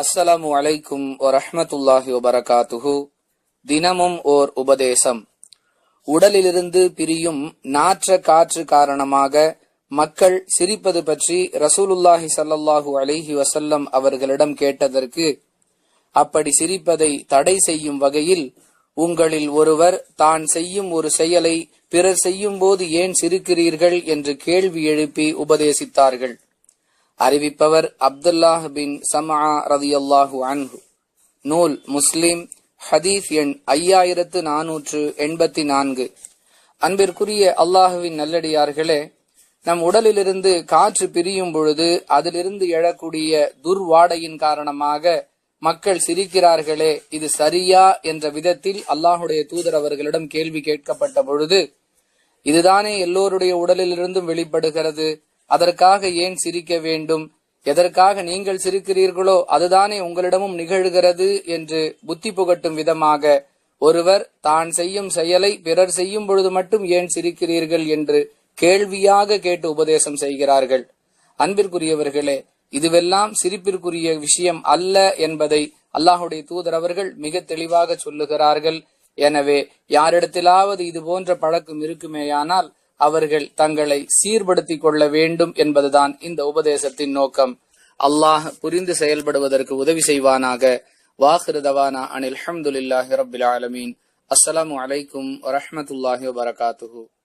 அஸ்ஸலாமு அலைக்கும் வரஹமத்துல்லாஹி வபரகாத்துஹு. தினமும் ஓர் உபதேசம். உடலிலிருந்து பிரியும் நாற்ற காற்று காரணமாக மக்கள் சிரிப்பது பற்றி ரசூலுல்லாஹி சல்லல்லாஹு அலைஹி வசல்லம் அவர்களிடம் கேட்டதற்கு அப்படி சிரிப்பதை தடை செய்யும் வகையில் உங்களில் ஒருவர் தான் செய்யும் ஒரு செயலை பிறர் செய்யும் போது ஏன் சிரிக்கிறீர்கள்? என்று கேள்வி எழுப்பி உபதேசித்தார்கள். அறிவிப்பவர் அப்துல்லாஹ் பின் ரவி அல்லாஹு அன்ஹு. நூல் முஸ்லிம் ஹதீஸ் எண் ஐயாயிரத்து நானூற்று எண்பத்தி நான்கு அன்பிற்குரிய அல்லாஹுவின் நல்லடியார்களே நம் உடலிலிருந்து காற்று பிரியும் பொழுது அதிலிருந்து எழக்கூடிய துர்வாடையின் காரணமாக மக்கள் சிரிக்கிறார்களே இது சரியா என்ற விதத்தில் அல்லாஹுடைய தூதர் அவர்களிடம் கேள்வி கேட்கப்பட்ட பொழுது இதுதானே எல்லோருடைய உடலிலிருந்தும் வெளிப்படுகிறது அதற்காக ஏன் சிரிக்க வேண்டும்? எதற்காக நீங்கள் சிரிக்கிறீர்களோ அதுதானே உங்களிடமும் நிகழ்கிறது என்று புத்தி புகட்டும் விதமாக ஒருவர் தான் செய்யும் செயலை பிறர் செய்யும் பொழுது மட்டும் ஏன் சிரிக்கிறீர்கள் என்று கேள்வியாக கேட்டு உபதேசம் செய்கிறார்கள். அன்பிற்குரியவர்களே இதுவெல்லாம் சிரிப்பிற்குரிய விஷயம் அல்ல என்பதை அல்லாஹுடைய தூதர் அவர்கள் மிக தெளிவாக சொல்லுகிறார்கள். எனவே யாரிடத்திலாவது இது போன்ற பழக்கம் இருக்குமேயானால் அவர்கள் தங்களை சீர்படுத்திக் கொள்ள வேண்டும் என்பதுதான் இந்த உபதேசத்தின் நோக்கம். அல்லாஹ் புரிந்து செயல்படுவதற்கு உதவி செய்வானாக. வாஹிருதவானா அனில் அஹமதுல்லாஹி ரபில் ஆலமீன். அஸ்லாம் வலைக்கும் வரமத்துல்லாஹி வபரகாத்துஹு.